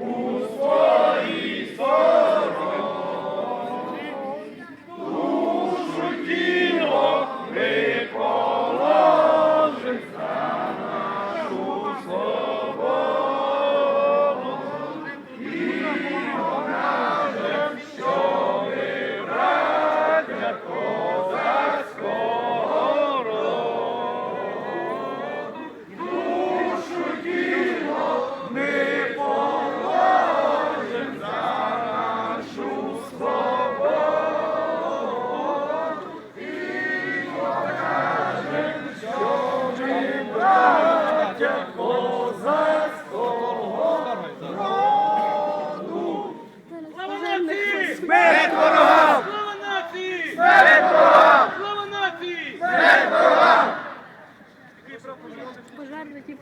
Господь. Слава нації! Смерть ворогам! Слава нації! Смерть ворогам! Слава нації! Смерть ворогам! Пожарники.